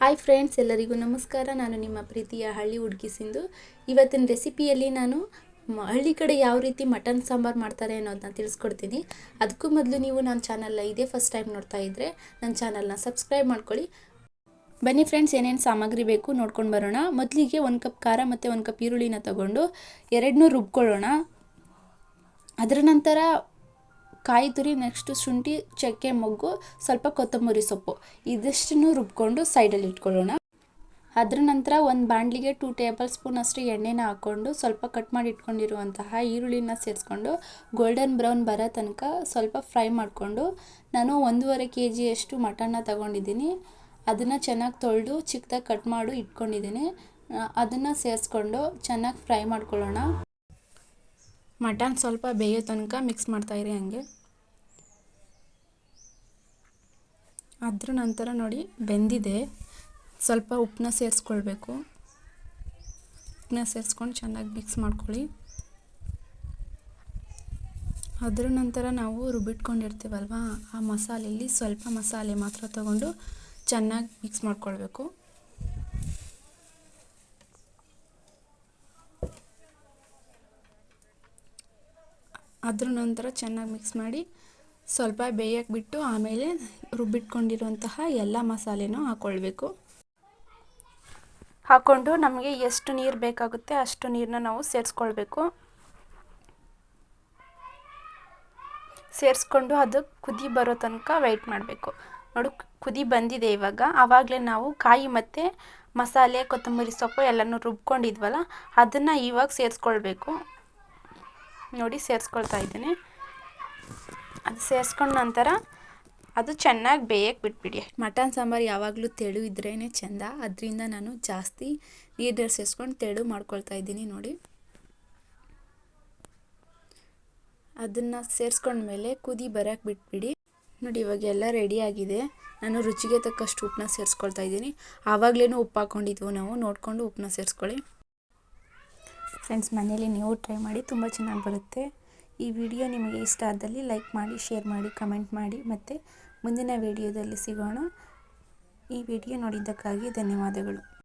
Hi friends ಎಲ್ಲರಿಗೂ ನಮಸ್ಕಾರ. ನಾನು ನಿಮ್ಮ ಪ್ರೀತಿಯ ಹಳ್ಳಿ ಹುಡುಗಿಸಿಂದು ಇವತ್ತಿನ ರೆಸಿಪಿಯಲ್ಲಿ ನಾನು ಹಳ್ಳಿ ಕಡೆ ಯಾವ ರೀತಿ ಮಟನ್ ಸಾಂಬಾರು ಮಾಡ್ತಾರೆ ಅನ್ನೋದನ್ನ ತಿಳಿಸ್ಕೊಡ್ತೀನಿ. ಅದಕ್ಕೂ ಮೊದಲು ನೀವು ನನ್ನ ಚಾನಲ್ನ ಇದೇ ಫಸ್ಟ್ ಟೈಮ್ ನೋಡ್ತಾ ಇದ್ದರೆ ನನ್ನ ಚಾನಲ್ನ ಸಬ್ಸ್ಕ್ರೈಬ್ ಮಾಡ್ಕೊಳ್ಳಿ. ಬನ್ನಿ ಫ್ರೆಂಡ್ಸ್ ಏನೇನು ಸಾಮಗ್ರಿ ಬೇಕು ನೋಡ್ಕೊಂಡು ಬರೋಣ. ಮೊದಲಿಗೆ ಒಂದು ಕಪ್ ಖಾರ ಮತ್ತು ಒಂದು ಕಪ್ ಈರುಳ್ಳಿನ ತಗೊಂಡು ಎರಡನ್ನೂ ರುಬ್ಕೊಳ್ಳೋಣ. ಅದರ ನಂತರ ಕಾಯಿ ತುರಿ ನೆಕ್ಸ್ಟು ಶುಂಠಿ, ಚಕ್ಕೆ, ಮೊಗ್ಗು, ಸ್ವಲ್ಪ ಕೊತ್ತಂಬರಿ ಸೊಪ್ಪು. ಇದಿಷ್ಟನ್ನು ರುಬ್ಕೊಂಡು ಸೈಡಲ್ಲಿ ಇಟ್ಕೊಳ್ಳೋಣ. ಅದರ ನಂತರ ಒಂದು ಬಾಣಲಿಗೆ ಟೂ ಟೇಬಲ್ ಸ್ಪೂನ್ ಅಷ್ಟು ಎಣ್ಣೆನ ಹಾಕ್ಕೊಂಡು ಸ್ವಲ್ಪ ಕಟ್ ಮಾಡಿ ಇಟ್ಕೊಂಡಿರುವಂತಹ ಈರುಳ್ಳಿನ ಸೇರಿಸ್ಕೊಂಡು ಗೋಲ್ಡನ್ ಬ್ರೌನ್ ಬರೋ ತನಕ ಸ್ವಲ್ಪ ಫ್ರೈ ಮಾಡಿಕೊಂಡು ನಾನು ಒಂದೂವರೆ ಕೆ ಜಿಯಷ್ಟು ಮಟನ್ನ ತಗೊಂಡಿದ್ದೀನಿ. ಅದನ್ನು ಚೆನ್ನಾಗಿ ತೊಳೆದು ಚಿಕ್ಕದಾಗಿ ಕಟ್ ಮಾಡಿ ಇಟ್ಕೊಂಡಿದ್ದೀನಿ. ಅದನ್ನು ಸೇರಿಸ್ಕೊಂಡು ಚೆನ್ನಾಗಿ ಫ್ರೈ ಮಾಡ್ಕೊಳ್ಳೋಣ. ಮಟನ್ ಸ್ವಲ್ಪ ಬೇಯೋ ತನಕ ಮಿಕ್ಸ್ ಮಾಡ್ತಾಯಿರಿ ಹಂಗೆ. ಅದ್ರ ನಂತರ ನೋಡಿ ಬೆಂದಿದೆ. ಸ್ವಲ್ಪ ಉಪ್ಪನ್ನ ಸೇರಿಸ್ಕೊಳ್ಬೇಕು. ಉಪ್ಪನ್ನ ಸೇರಿಸ್ಕೊಂಡು ಚೆನ್ನಾಗಿ ಮಿಕ್ಸ್ ಮಾಡ್ಕೊಳ್ಳಿ. ಅದ್ರ ನಂತರ ನಾವು ರುಬ್ಬಿಟ್ಕೊಂಡಿರ್ತೀವಲ್ವ, ಆ ಮಸಾಲೆಯಲ್ಲಿ ಸ್ವಲ್ಪ ಮಸಾಲೆ ಮಾತ್ರ ತಗೊಂಡು ಚೆನ್ನಾಗಿ ಮಿಕ್ಸ್ ಮಾಡ್ಕೊಳ್ಬೇಕು. ಅದ್ರ ನಂತರ ಚೆನ್ನಾಗಿ ಮಿಕ್ಸ್ ಮಾಡಿ ಸ್ವಲ್ಪ ಬೇಯಕ್ಕೆ ಬಿಟ್ಟು ಆಮೇಲೆ ರುಬ್ಬಿಟ್ಕೊಂಡಿರುವಂತಹ ಎಲ್ಲ ಮಸಾಲೆನೂ ಹಾಕ್ಕೊಳ್ಬೇಕು ಹಾಕ್ಕೊಂಡು ನಮಗೆ ಎಷ್ಟು ನೀರು ಬೇಕಾಗುತ್ತೆ ಅಷ್ಟು ನೀರನ್ನ ನಾವು ಸೇರಿಸ್ಕೊಳ್ಬೇಕು. ಸೇರಿಸ್ಕೊಂಡು ಅದು ಕುದಿ ಬರೋ ತನಕ ವೆಯ್ಟ್ ಮಾಡಬೇಕು. ನೋಡು ಕುದಿ ಬಂದಿದೆ ಇವಾಗ. ಆವಾಗಲೇ ನಾವು ಕಾಯಿ ಮತ್ತು ಮಸಾಲೆ, ಕೊತ್ತಂಬರಿ ಸೊಪ್ಪು ಎಲ್ಲನೂ ರುಬ್ಕೊಂಡಿದ್ವಲ್ಲ, ಅದನ್ನು ಇವಾಗ ಸೇರಿಸ್ಕೊಳ್ಬೇಕು. ನೋಡಿ ಸೇರಿಸ್ಕೊಳ್ತಾ ಇದ್ದೀನಿ. ಅದು ಸೇರಿಸ್ಕೊಂಡ ನಂತರ ಅದು ಚೆನ್ನಾಗಿ ಬೇಯಕ್ಕೆ ಬಿಟ್ಬಿಡಿ. ಮಟನ್ ಸಾಂಬಾರು ಯಾವಾಗಲೂ ತೆಳು ಇದ್ರೇ ಚೆಂದ. ಅದರಿಂದ ನಾನು ಜಾಸ್ತಿ ನೀರು ಸೇರಿಸ್ಕೊಂಡು ತೆಳು ಮಾಡ್ಕೊಳ್ತಾ ಇದ್ದೀನಿ ನೋಡಿ. ಅದನ್ನು ಸೇರಿಸ್ಕೊಂಡ್ಮೇಲೆ ಕುದಿ ಬರೋಕ್ಕೆ ಬಿಟ್ಬಿಡಿ. ನೋಡಿ ಇವಾಗೆಲ್ಲ ರೆಡಿಯಾಗಿದೆ ನಾನು ರುಚಿಗೆ ತಕ್ಕಷ್ಟು ಉಪ್ಪನ್ನ ಸೇರಿಸ್ಕೊಳ್ತಾ ಇದ್ದೀನಿ. ಆವಾಗಲೇ ಉಪ್ಪು ಹಾಕ್ಕೊಂಡಿದ್ವು ನಾವು ನೋಡಿಕೊಂಡು ಉಪ್ಪನ್ನ ಸೇರಿಸ್ಕೊಳ್ಳಿ. ಫ್ರೆಂಡ್ಸ್ ಮನೇಲಿ ನೀವು ಟ್ರೈ ಮಾಡಿ ತುಂಬ ಚೆನ್ನಾಗಿ ಬರುತ್ತೆ. ಈ ವಿಡಿಯೋ ನಿಮಗೆ ಇಷ್ಟ ಆದಲ್ಲಿ ಲೈಕ್ ಮಾಡಿ ಶೇರ್ ಮಾಡಿ ಕಮೆಂಟ್ ಮಾಡಿ ಮತ್ತು ಮುಂದಿನ ವಿಡಿಯೋದಲ್ಲಿ ಸಿಗೋಣ. ಈ ವಿಡಿಯೋ ನೋಡಿದ್ದಕ್ಕಾಗಿ ಧನ್ಯವಾದಗಳು.